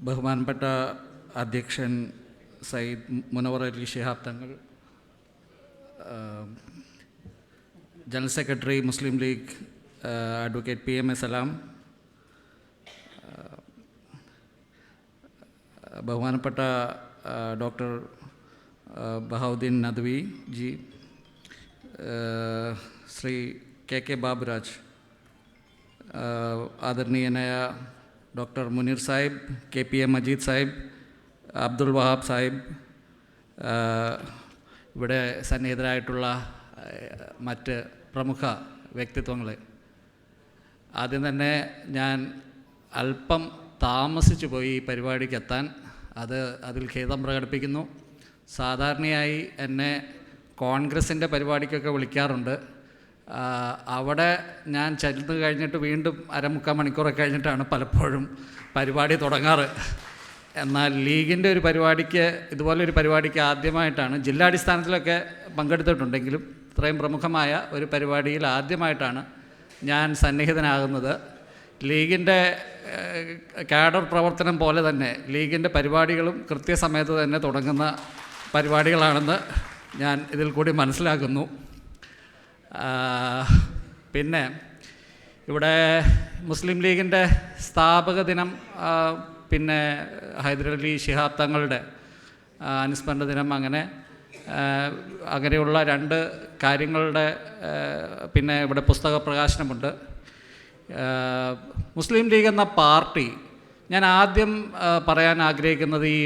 ബഹുമാനപ്പെട്ട അധ്യക്ഷൻ സയ്യിദ് മുനവർ അലി ശിഹാബ് തങ്ങൾ ആ, ജനറൽ സെക്രട്ടറി മുസ്ലിം ലീഗ് ആ, advocate P M A Salam ആ, ബഹുമാനപ്പെട്ട ആ, ഡോക്ടർ ആ, ബഹാവുദ്ദീൻ നദ്വി ജി ആ, ശ്രീ കെ കെ ബാബുരാജ് ആ, ആദരണീയനായ doctor Muneer Sahib K P A Majeed Sahib Abdul Wahab Sahib ഇവിടെ സന്നിഹിതരായിട്ടുള്ള മറ്റ് പ്രമുഖ വ്യക്തിത്വങ്ങൾ ആദ്യം തന്നെ ഞാൻ അല്പം താമസിച്ചു പോയി ഈ പരിപാടിക്ക് എത്താൻ. അത് അതിൽ ഖേദം പ്രകടിപ്പിക്കുന്നു. സാധാരണയായി എന്നെ കോൺഗ്രസിന്റെ പരിപാടിക്കൊക്കെ വിളിക്കാറുണ്ട്. അവിടെ ഞാൻ ചെന്ന് കഴിഞ്ഞിട്ട് വീണ്ടും അരമുക്കാൽ മണിക്കൂറൊക്കെ കഴിഞ്ഞിട്ടാണ് പലപ്പോഴും പരിപാടി തുടങ്ങാറ്. എന്നാൽ ലീഗിന്റെ ഒരു പരിപാടിക്ക് ഇതുപോലെ ഒരു പരിപാടിക്ക് ആദ്യമായിട്ടാണ് ജില്ലാടിസ്ഥാനത്തിലൊക്കെ പങ്കെടുത്തിട്ടുണ്ടെങ്കിലും ഇത്രയും പ്രമുഖമായ ഒരു പരിപാടിയിൽ ആദ്യമായിട്ടാണ് ഞാൻ സന്നിഹിതനാകുന്നത്. ലീഗിന്റെ കാഡർ പ്രവർത്തനം പോലെ തന്നെ ലീഗിന്റെ പരിപാടികളും കൃത്യസമയത്ത് തന്നെ തുടങ്ങുന്ന പരിപാടികളാണെന്ന് ഞാൻ ഇതിൽ കൂടി മനസ്സിലാക്കുന്നു. പിന്നെ ഇവിടെ മുസ്ലിം ലീഗിന്റെ സ്ഥാപക ദിനം പിന്നെ ഹൈദരലി ശിഹാബ് തങ്ങളുടെ അനുസ്മരണ ദിനം അങ്ങനെ അങ്ങനെയുള്ള രണ്ട് കാര്യങ്ങളുടെ പിന്നെ ഇവിടെ പുസ്തക പ്രകാശനമുണ്ട്. മുസ്ലിം ലീഗ് എന്ന പാർട്ടി ഞാൻ ആദ്യം പറയാൻ ആഗ്രഹിക്കുന്നത് ഈ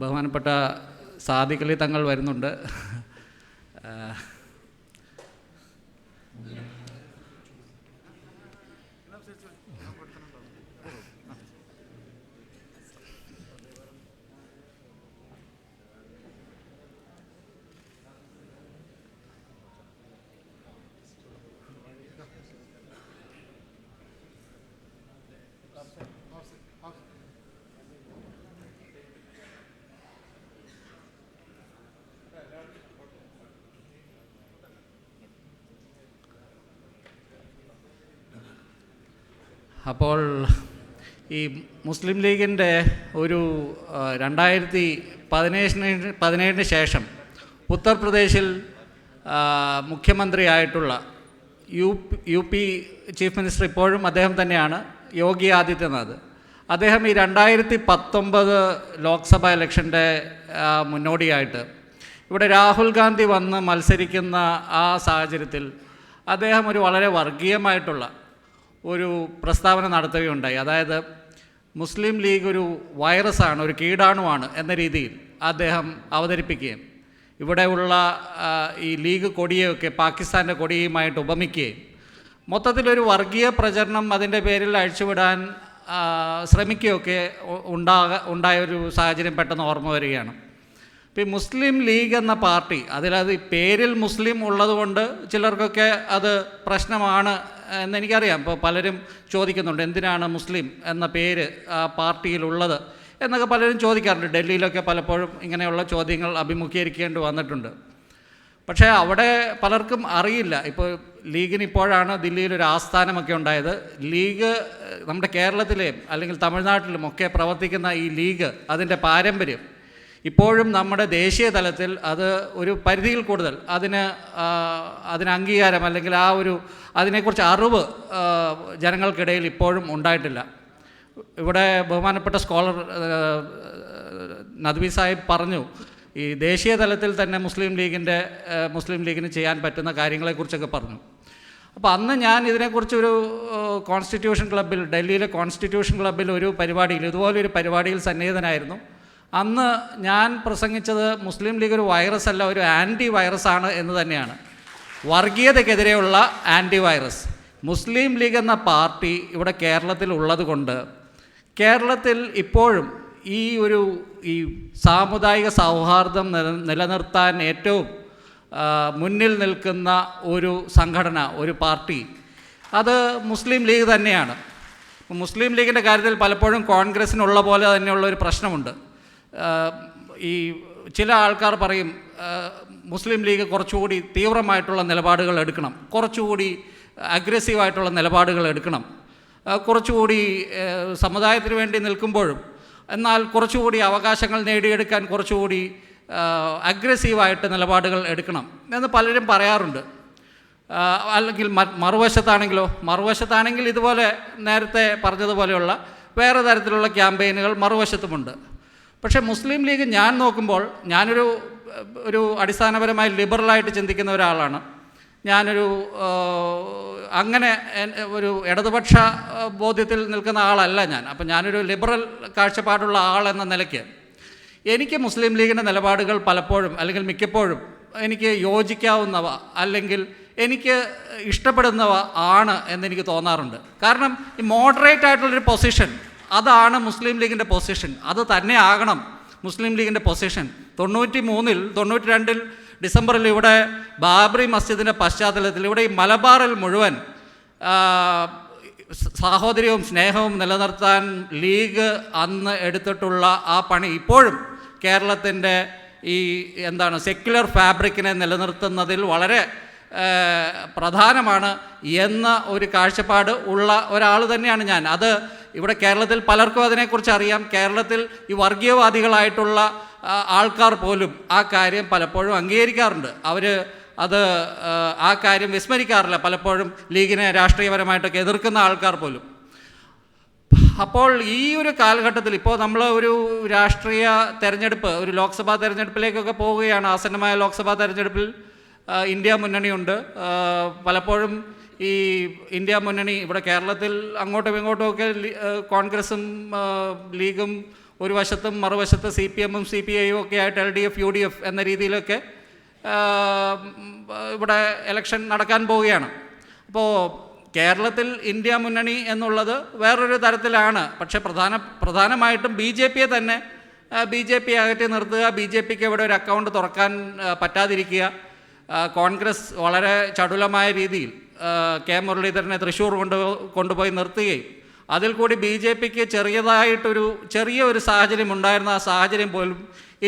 ബഹുമാനപ്പെട്ട സാദിഖലി തങ്ങൾ വരുന്നുണ്ട്. അപ്പോൾ ഈ മുസ്ലിം ലീഗിന്റെ ഒരു രണ്ടായിരത്തി പതിനേഴിന് പതിനേഴിന് ശേഷം ഉത്തർപ്രദേശിൽ മുഖ്യമന്ത്രിയായിട്ടുള്ള U U P chief minister ഇപ്പോഴും അദ്ദേഹം തന്നെയാണ് യോഗി ആദിത്യനാഥ്. അദ്ദേഹം ഈ രണ്ടായിരത്തി പത്തൊമ്പത് ലോക്സഭ ഇലക്ഷന്റെ മുന്നോടിയായിട്ട് ഇവിടെ രാഹുൽ ഗാന്ധി വന്ന് മത്സരിക്കുന്ന ആ സാഹചര്യത്തിൽ അദ്ദേഹം ഒരു വളരെ വർഗീയമായിട്ടുള്ള ഒരു പ്രസ്താവന നടത്തുകയുണ്ടായി. അതായത് മുസ്ലിം ലീഗ് ഒരു വൈറസാണ് ഒരു കീടാണുവാണ് എന്ന രീതിയിൽ അദ്ദേഹം അവതരിപ്പിക്കുകയും ഇവിടെയുള്ള ഈ ലീഗ് കൊടിയൊക്കെ പാകിസ്ഥാന്റെ കൊടിയുമായിട്ട് ഉപമിക്കുകയും മൊത്തത്തിലൊരു വർഗീയ പ്രചരണം അതിന്റെ പേരിൽ അഴിച്ചുവിടാൻ ശ്രമിക്കുകയൊക്കെ ഉണ്ടാക ഉണ്ടായ ഒരു സാഹചര്യം പെട്ടെന്ന് ഓർമ്മ വരികയാണ്. ഇപ്പോൾ ഈ മുസ്ലിം ലീഗ് എന്ന പാർട്ടി അതിലത് പേരിൽ മുസ്ലിം ഉള്ളതുകൊണ്ട് ചിലർക്കൊക്കെ അത് പ്രശ്നമാണ് എന്നെനിക്കറിയാം ഇപ്പോൾ പലരും ചോദിക്കുന്നുണ്ട് എന്തിനാണ് മുസ്ലിം എന്ന പേര് ആ പാർട്ടിയിലുള്ളത് എന്നൊക്കെ പലരും ചോദിക്കാറുണ്ട്. ഡൽഹിയിലൊക്കെ പലപ്പോഴും ഇങ്ങനെയുള്ള ചോദ്യങ്ങൾ അഭിമുഖീകരിക്കേണ്ടി വന്നിട്ടുണ്ട്. പക്ഷേ അവിടെ പലർക്കും അറിയില്ല. ഇപ്പോൾ ലീഗിന് ഇപ്പോഴാണ് ദില്ലിയിൽ ഒരു ആസ്ഥാനമൊക്കെ ഉണ്ടായത്. ലീഗ് നമ്മുടെ കേരളത്തിലെയും അല്ലെങ്കിൽ തമിഴ്നാട്ടിലും ഒക്കെ പ്രവർത്തിക്കുന്ന ഈ ലീഗ് അതിന്റെ പാരമ്പര്യം ഇപ്പോഴും നമ്മുടെ ദേശീയ തലത്തിൽ അത് ഒരു പരിധിയിൽ കൂടുതൽ. അതിന് അതിന് അംഗീകാരം അല്ലെങ്കിൽ ആ ഒരു അതിനെക്കുറിച്ച് അറിവ് ജനങ്ങൾക്കിടയിൽ ഇപ്പോഴും ഉണ്ടായിട്ടില്ല. ഇവിടെ ബഹുമാനപ്പെട്ട സ്കോളർ നദ്വി സാഹിബ് പറഞ്ഞു ഈ ദേശീയ തലത്തിൽ തന്നെ മുസ്ലിം ലീഗിന്റെ മുസ്ലിം ലീഗിന് ചെയ്യാൻ പറ്റുന്ന കാര്യങ്ങളെക്കുറിച്ചൊക്കെ പറഞ്ഞു. അപ്പോൾ അന്ന് ഞാൻ ഇതിനെക്കുറിച്ചൊരു കോൺസ്റ്റിറ്റ്യൂഷൻ ക്ലബ്ബിൽ ഡൽഹിയിലെ കോൺസ്റ്റിറ്റ്യൂഷൻ ക്ലബ്ബിൽ ഒരു പരിപാടിയിൽ ഇതുപോലൊരു പരിപാടിയിൽ സന്നിഹിതനായിരുന്നു. അന്ന് ഞാൻ പ്രസംഗിച്ചത് മുസ്ലിം ലീഗ് ഒരു വൈറസ് അല്ല ഒരു ആന്റി വൈറസ് ആണ് എന്ന് തന്നെയാണ്. വർഗീയതയ്ക്കെതിരെയുള്ള ആന്റി വൈറസ് മുസ്ലിം ലീഗ് എന്ന പാർട്ടി ഇവിടെ കേരളത്തിൽ ഉള്ളതുകൊണ്ട് കേരളത്തിൽ ഇപ്പോഴും ഈ ഒരു ഈ സാമുദായിക സൗഹാർദ്ദം നില നിലനിർത്താൻ ഏറ്റവും മുന്നിൽ നിൽക്കുന്ന ഒരു സംഘടന ഒരു പാർട്ടി അത് മുസ്ലിം ലീഗ് തന്നെയാണ്. മുസ്ലിം ലീഗിന്റെ കാര്യത്തിൽ പലപ്പോഴും കോൺഗ്രസ്സിനുള്ള പോലെ തന്നെയുള്ള ഒരു പ്രശ്നമുണ്ട്. ഈ ചില ആൾക്കാർ പറയും മുസ്ലിം ലീഗ് കുറച്ചുകൂടി തീവ്രമായിട്ടുള്ള നിലപാടുകൾ എടുക്കണം കുറച്ചുകൂടി അഗ്രസീവായിട്ടുള്ള നിലപാടുകൾ എടുക്കണം കുറച്ചുകൂടി സമുദായത്തിന് വേണ്ടി നിൽക്കുമ്പോഴും എന്നാൽ കുറച്ചുകൂടി അവകാശങ്ങൾ നേടിയെടുക്കാൻ കുറച്ചുകൂടി അഗ്രസീവായിട്ട് നിലപാടുകൾ എടുക്കണം എന്ന് പലരും പറയാറുണ്ട്. അല്ലെങ്കിൽ മറുവശത്താണെങ്കിലോ മറുവശത്താണെങ്കിൽ ഇതുപോലെ നേരത്തെ പറഞ്ഞതുപോലെയുള്ള വേറെ തരത്തിലുള്ള ക്യാമ്പയിനുകൾ മറുവശത്തുമുണ്ട്. പക്ഷേ മുസ്ലിം ലീഗ് ഞാൻ നോക്കുമ്പോൾ ഞാനൊരു ഒരു അടിസ്ഥാനപരമായി ലിബറലായിട്ട് ചിന്തിക്കുന്ന ഒരാളാണ്. ഞാനൊരു അങ്ങനെ ഒരു ഇടതുപക്ഷ ബോധ്യത്തിൽ നിൽക്കുന്ന ആളല്ല ഞാൻ. അപ്പം ഞാനൊരു ലിബറൽ കാഴ്ചപ്പാടുള്ള ആൾ എന്ന നിലയ്ക്ക് എനിക്ക് മുസ്ലിം ലീഗിന്റെ നിലപാടുകൾ പലപ്പോഴും അല്ലെങ്കിൽ മിക്കപ്പോഴും എനിക്ക് യോജിക്കാവുന്നവ അല്ലെങ്കിൽ എനിക്ക് ഇഷ്ടപ്പെടുന്നവ ആണ് എന്നെനിക്ക് തോന്നാറുണ്ട്. കാരണം ഈ മോഡറേറ്റ് ആയിട്ടുള്ളൊരു പൊസിഷൻ അതാണ് മുസ്ലിം ലീഗിന്റെ പൊസിഷൻ അത് തന്നെ ആകണം മുസ്ലിം ലീഗിന്റെ പൊസിഷൻ തൊണ്ണൂറ്റി മൂന്നിൽ തൊണ്ണൂറ്റി രണ്ടിൽ ഡിസംബറിൽ ഇവിടെ ബാബറി മസ്ജിദിന്റെ പശ്ചാത്തലത്തിൽ ഇവിടെ ഈ മലബാറിൽ മുഴുവൻ സാഹോദര്യവും സ്നേഹവും നിലനിർത്താൻ ലീഗ് അന്ന് എടുത്തിട്ടുള്ള ആ പണി ഇപ്പോഴും കേരളത്തിന്റെ ഈ എന്താണ് സെക്യുലർ ഫാബ്രിക്കിനെ നിലനിർത്തുന്നതിൽ വളരെ പ്രധാനമാണ് എന്ന ഒരു കാഴ്ചപ്പാട് ഉള്ള ഒരാൾ തന്നെയാണ് ഞാൻ. അത് ഇവിടെ കേരളത്തിൽ പലർക്കും അതിനെക്കുറിച്ച് അറിയാം. കേരളത്തിൽ ഈ വർഗീയവാദികളായിട്ടുള്ള ആൾക്കാർ പോലും ആ കാര്യം പലപ്പോഴും അംഗീകരിക്കാറുണ്ട്. അവർ അത് ആ, കാര്യം വിസ്മരിക്കാറില്ല. പലപ്പോഴും ലീഗിനെ രാഷ്ട്രീയപരമായിട്ടൊക്കെ എതിർക്കുന്ന ആൾക്കാർ പോലും. അപ്പോൾ ഈ ഒരു കാലഘട്ടത്തിൽ ഇപ്പോൾ നമ്മൾ ഒരു രാഷ്ട്രീയ തെരഞ്ഞെടുപ്പ് ഒരു ലോക്സഭാ തെരഞ്ഞെടുപ്പിലേക്കൊക്കെ പോവുകയാണ്. ആസന്നമായ ലോക്സഭാ തെരഞ്ഞെടുപ്പിൽ ഇന്ത്യ മുന്നണിയുണ്ട്. പലപ്പോഴും ഈ ഇന്ത്യ മുന്നണി ഇവിടെ കേരളത്തിൽ അങ്ങോട്ടും ഇങ്ങോട്ടും ഒക്കെ കോൺഗ്രസും ലീഗും ഒരു വശത്തും മറുവശത്ത് സി പി എമ്മും സി പി ഐയും ഒക്കെ ആയിട്ട് L D F U D F എന്ന രീതിയിലൊക്കെ ഇവിടെ ഇലക്ഷൻ നടക്കാൻ പോവുകയാണ്. അപ്പോൾ കേരളത്തിൽ ഇന്ത്യ മുന്നണി എന്നുള്ളത് വേറൊരു തരത്തിലാണ്. പക്ഷേ പ്രധാന പ്രധാനമായിട്ടും ബി ജെ പിയെ തന്നെ ബി ജെ പി അകറ്റി നിർത്തുക ബി ജെ പിക്ക് ഇവിടെ ഒരു അക്കൗണ്ട് തുറക്കാൻ പറ്റാതിരിക്കുക കോൺഗ്രസ് വളരെ ചടുലമായ രീതിയിൽ കെ മുരളീധരനെ തൃശ്ശൂർ കൊണ്ട് കൊണ്ടുപോയി നിർത്തുകയും. അതിൽ കൂടി ബി ജെ പിക്ക് ചെറിയതായിട്ടൊരു ചെറിയ ഒരു സാഹചര്യം ഉണ്ടായിരുന്ന ആ സാഹചര്യം പോലും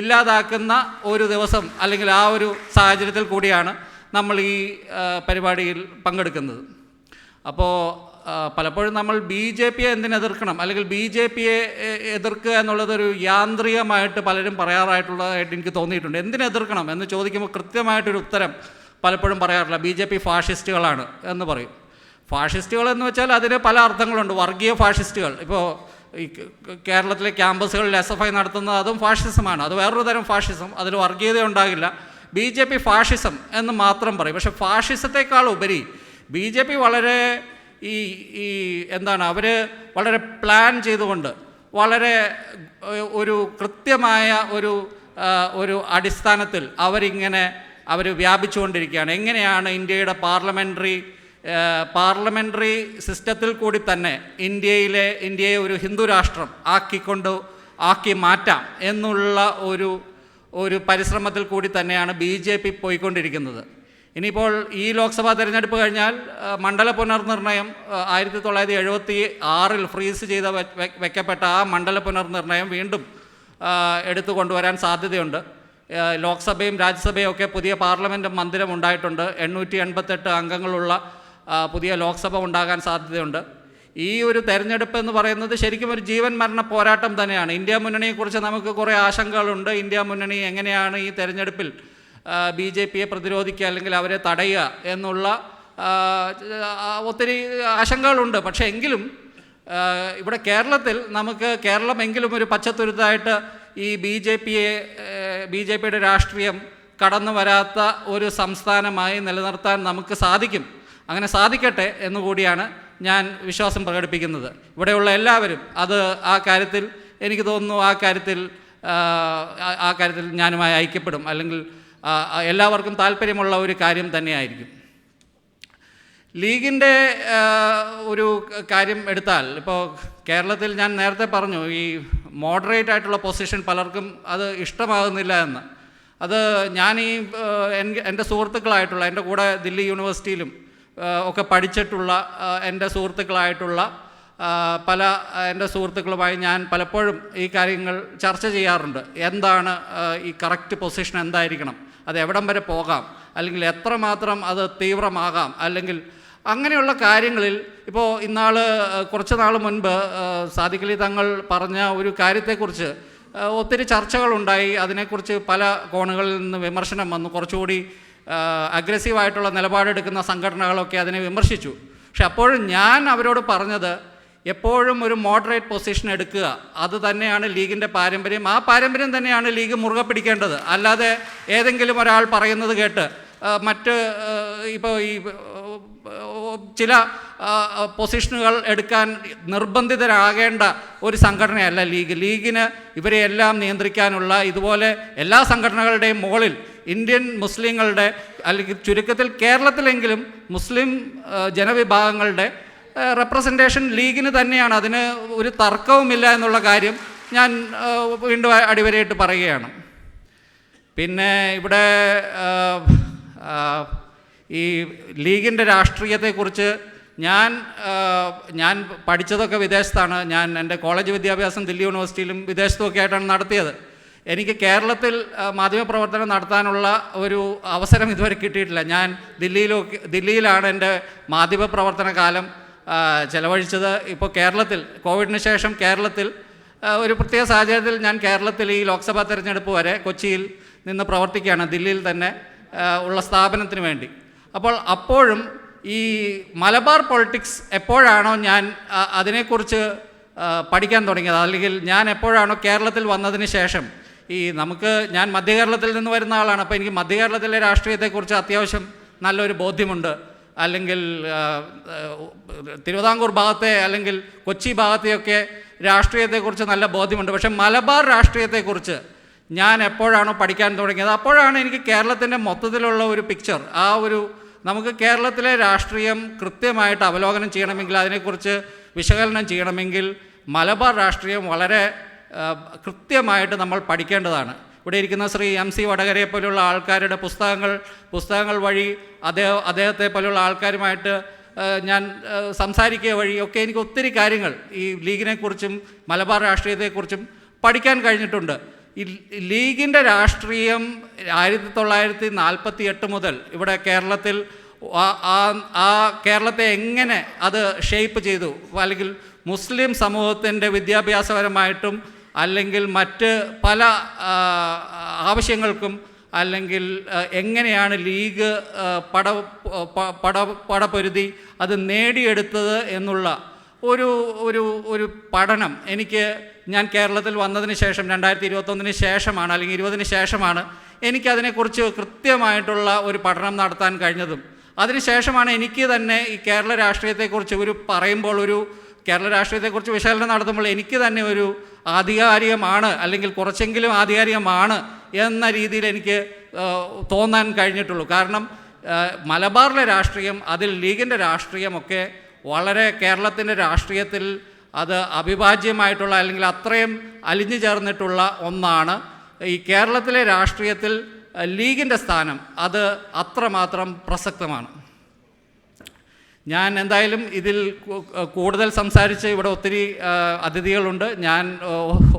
ഇല്ലാതാക്കുന്ന ഒരു ദിവസം അല്ലെങ്കിൽ ആ ഒരു സാഹചര്യത്തിൽ കൂടിയാണ് നമ്മൾ ഈ പരിപാടിയിൽ പങ്കെടുക്കുന്നത്. അപ്പോൾ പലപ്പോഴും നമ്മൾ ബി ജെ പിയെ എന്തിനെതിർക്കണം അല്ലെങ്കിൽ ബി ജെ പിയെ എതിർക്കുക എന്നുള്ളതൊരു യാന്ത്രികമായിട്ട് പലരും പറയാറായിട്ടുള്ളതായിട്ട് എനിക്ക് തോന്നിയിട്ടുണ്ട്. എന്തിനെതിർക്കണം എന്ന് ചോദിക്കുമ്പോൾ കൃത്യമായിട്ടൊരു ഉത്തരം പലപ്പോഴും പറയാറില്ല ബി ജെ പി ഫാഷിസ്റ്റുകളാണ് എന്ന് പറയും. ഫാഷിസ്റ്റുകൾ എന്ന് വെച്ചാൽ അതിന് പല അർത്ഥങ്ങളുണ്ട്. വർഗീയ ഫാഷിസ്റ്റുകൾ. ഇപ്പോൾ ഈ കേരളത്തിലെ ക്യാമ്പസുകളിൽ എസ് എഫ് ഐ നടത്തുന്നത് അതും ഫാഷിസമാണ്. അത് വേറൊരു തരം ഫാഷിസം. അതിൽ വർഗീയത ഉണ്ടാകില്ല. ബി ജെ പി ഫാഷിസം എന്ന് മാത്രം പറയും. പക്ഷേ ഫാഷിസത്തെക്കാൾ ഉപരി ബി ജെ പി വളരെ ഈ ഈ എന്താണ് അവർ വളരെ പ്ലാൻ ചെയ്തുകൊണ്ട് വളരെ ഒരു കൃത്യമായ ഒരു ഒരു അടിസ്ഥാനത്തിൽ അവരിങ്ങനെ അവർ വ്യാപിച്ചുകൊണ്ടിരിക്കുകയാണ്. എങ്ങനെയാണ് ഇന്ത്യയുടെ പാർലമെന്ററി പാർലമെന്ററി സിസ്റ്റത്തിൽ കൂടി തന്നെ ഇന്ത്യയിലെ ഇന്ത്യയെ ഒരു ഹിന്ദു രാഷ്ട്രം ആക്കിക്കൊണ്ട് ആക്കി മാറ്റാം എന്നുള്ള ഒരു ഒരു പരിശ്രമത്തിൽ കൂടി തന്നെയാണ് ബി ജെ പി പോയിക്കൊണ്ടിരിക്കുന്നത്. ഇനിയിപ്പോൾ ഈ ലോക്സഭാ തെരഞ്ഞെടുപ്പ് കഴിഞ്ഞാൽ മണ്ഡല പുനർനിർണയം ആയിരത്തി തൊള്ളായിരത്തി എഴുപത്തി ആറിൽ ഫ്രീസ് ചെയ്ത വെക്കപ്പെട്ട ആ മണ്ഡല പുനർനിർണയം വീണ്ടും എടുത്തു കൊണ്ടുവരാൻ സാധ്യതയുണ്ട്. ലോക്സഭയും രാജ്യസഭയും ഒക്കെ പുതിയ പാർലമെന്റ് മന്ദിരം ഉണ്ടായിട്ടുണ്ട്. എണ്ണൂറ്റി എൺപത്തെട്ട് അംഗങ്ങളുള്ള പുതിയ ലോക്സഭ ഉണ്ടാകാൻ സാധ്യതയുണ്ട്. ഈ ഒരു തെരഞ്ഞെടുപ്പ് എന്ന് പറയുന്നത് ശരിക്കും ഒരു ജീവൻ മരണ പോരാട്ടം തന്നെയാണ്. ഇന്ത്യ മുന്നണിയെക്കുറിച്ച് നമുക്ക് കുറേ ആശങ്കകളുണ്ട്. ഇന്ത്യ മുന്നണി എങ്ങനെയാണ് ഈ തെരഞ്ഞെടുപ്പിൽ ബി ജെ പിയെ പ്രതിരോധിക്കുക അല്ലെങ്കിൽ അവരെ തടയുക എന്നുള്ള ഒത്തിരി ആശങ്കകളുണ്ട്. പക്ഷേ എങ്കിലും ഇവിടെ കേരളത്തിൽ നമുക്ക് കേരളമെങ്കിലും ഒരു പച്ചത്തുരുത്തായിട്ട് ഈ ബി ജെ പിയെ ബി ജെ പിയുടെ രാഷ്ട്രീയം കടന്നു വരാത്ത ഒരു സംസ്ഥാനമായി നിലനിർത്താൻ നമുക്ക് സാധിക്കും. അങ്ങനെ സാധിക്കട്ടെ എന്നുകൂടിയാണ് ഞാൻ വിശ്വാസം പ്രകടിപ്പിക്കുന്നത്. ഇവിടെയുള്ള എല്ലാവരും അത് ആ കാര്യത്തിൽ എനിക്ക് തോന്നുന്നു ആ കാര്യത്തിൽ ആ, കാര്യത്തിൽ ഞാനുമായി ഐക്യപ്പെടും. അല്ലെങ്കിൽ എല്ലാവർക്കും താല്പര്യമുള്ള ഒരു കാര്യം തന്നെയായിരിക്കും. ലീഗിന്റെ ഒരു കാര്യം എടുത്താൽ ഇപ്പോൾ കേരളത്തിൽ ഞാൻ നേരത്തെ പറഞ്ഞു ഈ മോഡറേറ്റ് ആയിട്ടുള്ള പൊസിഷൻ പലർക്കും അത് ഇഷ്ടമാകുന്നില്ല എന്ന്. അത് ഞാൻ ഈ എന്റെ സുഹൃത്തുക്കളായിട്ടുള്ള എന്റെ കൂടെ ദില്ലി യൂണിവേഴ്സിറ്റിയിലും ഒക്കെ പഠിച്ചിട്ടുള്ള എന്റെ സുഹൃത്തുക്കളായിട്ടുള്ള പല എന്റെ സുഹൃത്തുക്കളുമായി ഞാൻ പലപ്പോഴും ഈ കാര്യങ്ങൾ ചർച്ച ചെയ്യാറുണ്ട്. എന്താണ് ഈ കറക്റ്റ് പൊസിഷൻ എന്തായിരിക്കണം? അത് എവിടം വരെ പോകാം? അല്ലെങ്കിൽ എത്രമാത്രം അത് തീവ്രമാകാം? അല്ലെങ്കിൽ അങ്ങനെയുള്ള കാര്യങ്ങളിൽ ഇപ്പോൾ ഇന്നാൾ കുറച്ച് നാൾ മുൻപ് സാദിഖലി തങ്ങൾ പറഞ്ഞ ഒരു കാര്യത്തെക്കുറിച്ച് ഒത്തിരി ചർച്ചകളുണ്ടായി. അതിനെക്കുറിച്ച് പല കോണുകളിൽ നിന്ന് വിമർശനം വന്നു. കുറച്ചുകൂടി അഗ്രസീവായിട്ടുള്ള നിലപാടെടുക്കുന്ന സംഘടനകളൊക്കെ അതിനെ വിമർശിച്ചു. പക്ഷെ അപ്പോഴും ഞാൻ അവരോട് പറഞ്ഞത് എപ്പോഴും ഒരു മോഡറേറ്റ് പൊസിഷൻ എടുക്കുക. അത് തന്നെയാണ് ലീഗിന്റെ പാരമ്പര്യം. ആ പാരമ്പര്യം തന്നെയാണ് ലീഗ് മുറുകെ പിടിക്കേണ്ടത്. അല്ലാതെ ഏതെങ്കിലും ഒരാൾ പറയുന്നത് കേട്ട് മറ്റ് ഇപ്പോൾ ഈ ചില പൊസിഷനുകൾ എടുക്കാൻ നിർബന്ധിതരാകേണ്ട ഒരു സംഘടനയല്ല ലീഗ്. ലീഗിന് ഇവരെയെല്ലാം നിയന്ത്രിക്കാനുള്ള ഇതുപോലെ എല്ലാ സംഘടനകളുടെയും മുകളിൽ ഇന്ത്യൻ മുസ്ലിങ്ങളുടെ അല്ലെങ്കിൽ ചുരുക്കത്തിൽ കേരളത്തിലെങ്കിലും മുസ്ലിം ജനവിഭാഗങ്ങളുടെ റെപ്രസെന്റേഷൻ ലീഗിന് തന്നെയാണ്. അതിന് ഒരു തർക്കവുമില്ല എന്നുള്ള കാര്യം ഞാൻ വീണ്ടും അടിവരയിട്ട് പറയുകയാണ്. പിന്നെ ഇവിടെ ഈ ലീഗിന്റെ രാഷ്ട്രീയത്തെക്കുറിച്ച് ഞാൻ ഞാൻ പഠിച്ചതൊക്കെ വിദേശത്താണ്. ഞാൻ എന്റെ കോളേജ് വിദ്യാഭ്യാസം ദില്ലി യൂണിവേഴ്സിറ്റിയിലും വിദേശത്തുമൊക്കെ ആയിട്ടാണ് നടത്തിയത്. എനിക്ക് കേരളത്തിൽ മാധ്യമപ്രവർത്തനം നടത്താനുള്ള ഒരു അവസരം ഇതുവരെ കിട്ടിയിട്ടില്ല. ഞാൻ ദില്ലിയിലൊക്കെ ദില്ലിയിലാണ് എന്റെ മാധ്യമപ്രവർത്തന കാലം ചെലവഴിച്ചത്. ഇപ്പോൾ കേരളത്തിൽ കോവിഡിന് ശേഷം കേരളത്തിൽ ഒരു പ്രത്യേക സാഹചര്യത്തിൽ ഞാൻ കേരളത്തിൽ ഈ ലോക്സഭാ തെരഞ്ഞെടുപ്പ് വരെ കൊച്ചിയിൽ നിന്ന് പ്രവർത്തിക്കുകയാണ് ദില്ലിയിൽ തന്നെ ഉള്ള സ്ഥാപനത്തിന് വേണ്ടി. അപ്പോൾ അപ്പോഴും ഈ മലബാർ പൊളിറ്റിക്സ് എപ്പോഴാണോ ഞാൻ അതിനെക്കുറിച്ച് പഠിക്കാൻ തുടങ്ങിയത്? അല്ലെങ്കിൽ ഞാൻ എപ്പോഴാണോ കേരളത്തിൽ വന്നതിന് ശേഷം ഈ നമുക്ക് ഞാൻ മധ്യകേരളത്തിൽ നിന്ന് വരുന്ന ആളാണ് അപ്പോൾ എനിക്ക് മധ്യകേരളത്തിലെ രാഷ്ട്രീയത്തെക്കുറിച്ച് അത്യാവശ്യം നല്ലൊരു ബോധ്യമുണ്ട്. അല്ലെങ്കിൽ തിരുവിതാംകൂർ ഭാഗത്തെ അല്ലെങ്കിൽ കൊച്ചി ഭാഗത്തെയൊക്കെ രാഷ്ട്രീയത്തെക്കുറിച്ച് നല്ല ബോധ്യമുണ്ട്. പക്ഷേ മലബാർ രാഷ്ട്രീയത്തെക്കുറിച്ച് ഞാൻ എപ്പോഴാണോ പഠിക്കാൻ തുടങ്ങിയത്? അപ്പോഴാണ് എനിക്ക് കേരളത്തിന്റെ മൊത്തത്തിലുള്ള ഒരു പിക്ചർ ആ ഒരു നമുക്ക് കേരളത്തിലെ രാഷ്ട്രീയം കൃത്യമായിട്ട് അവലോകനം ചെയ്യണമെങ്കിൽ അതിനെക്കുറിച്ച് വിശകലനം ചെയ്യണമെങ്കിൽ മലബാർ രാഷ്ട്രീയം വളരെ കൃത്യമായിട്ട് നമ്മൾ പഠിക്കേണ്ടതാണ്. ഇവിടെ ഇരിക്കുന്ന ശ്രീ എം സി വടകരയെ പോലുള്ള ആൾക്കാരുടെ പുസ്തകങ്ങൾ പുസ്തകങ്ങൾ വഴി അദ്ദേഹം അദ്ദേഹത്തെ പോലുള്ള ആൾക്കാരുമായിട്ട് ഞാൻ സംസാരിക്കുക വഴി ഒക്കെ എനിക്ക് ഒത്തിരി കാര്യങ്ങൾ ഈ ലീഗിനെക്കുറിച്ചും മലബാർ രാഷ്ട്രീയത്തെക്കുറിച്ചും പഠിക്കാൻ കഴിഞ്ഞിട്ടുണ്ട്. ലീഗിന്റെ രാഷ്ട്രീയം ആയിരത്തി തൊള്ളായിരത്തി നാൽപ്പത്തി എട്ട് മുതൽ ഇവിടെ കേരളത്തിൽ ആ- ആ കേരളത്തെ എങ്ങനെ അത് ഷേപ്പ് ചെയ്തു? അല്ലെങ്കിൽ മുസ്ലിം സമൂഹത്തിന്റെ വിദ്യാഭ്യാസപരമായിട്ടും അല്ലെങ്കിൽ മറ്റ് പല ആവശ്യങ്ങൾക്കും അല്ലെങ്കിൽ എങ്ങനെയാണ് ലീഗ് പട പട പടപൊരുതി അത് നേടിയെടുത്തത് എന്നുള്ള ഒരു ഒരു ഒരു പഠനം എനിക്ക് ഞാൻ കേരളത്തിൽ വന്നതിന് ശേഷം രണ്ടായിരത്തി ഇരുപത്തൊന്നിന് ശേഷമാണ് അല്ലെങ്കിൽ ഇരുപതിന് ശേഷമാണ് എനിക്കതിനെക്കുറിച്ച് കൃത്യമായിട്ടുള്ള ഒരു പഠനം നടത്താൻ കഴിഞ്ഞതും. അതിനുശേഷമാണ് എനിക്ക് തന്നെ ഈ കേരള രാഷ്ട്രീയത്തെക്കുറിച്ച് ഒരു പറയുമ്പോൾ ഒരു കേരള രാഷ്ട്രീയത്തെക്കുറിച്ച് വിശകലനം നടത്തുമ്പോൾ എനിക്ക് തന്നെ ഒരു ആധികാരികമാണ് അല്ലെങ്കിൽ കുറച്ചെങ്കിലും ആധികാരികമാണ് എന്ന രീതിയിൽ എനിക്ക് തോന്നാൻ കഴിഞ്ഞിട്ടുള്ളൂ. കാരണം മലബാറിലെ രാഷ്ട്രീയം അതിൽ ലീഗിന്റെ രാഷ്ട്രീയമൊക്കെ വളരെ കേരളത്തിന്റെ രാഷ്ട്രീയത്തിൽ അത് അവിഭാജ്യമായിട്ടുള്ള അല്ലെങ്കിൽ അത്രയും അലിഞ്ഞു ചേർന്നിട്ടുള്ള ഒന്നാണ്. ഈ കേരളത്തിലെ രാഷ്ട്രീയത്തിൽ ലീഗിന്റെ സ്ഥാനം അത് അത്രമാത്രം പ്രസക്തമാണ്. ഞാൻ എന്തായാലും ഇതിൽ കൂടുതൽ സംസാരിച്ച് ഇവിടെ ഒത്തിരി അതിഥികളുണ്ട്. ഞാൻ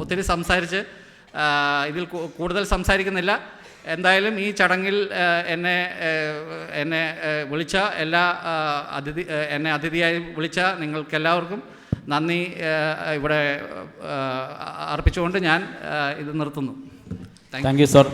ഒത്തിരി സംസാരിച്ച് ഇതിൽ കൂടുതൽ സംസാരിക്കുന്നില്ല. എന്തായാലും ഈ ചടങ്ങിൽ എന്നെ എന്നെ വിളിച്ച എല്ലാ അതിഥി എന്നെ അതിഥിയായി വിളിച്ച നിങ്ങൾക്കെല്ലാവർക്കും നന്ദി ഇവിടെ അർപ്പിച്ചുകൊണ്ട് ഞാൻ ഇത് നിർത്തുന്നു. Thank you sir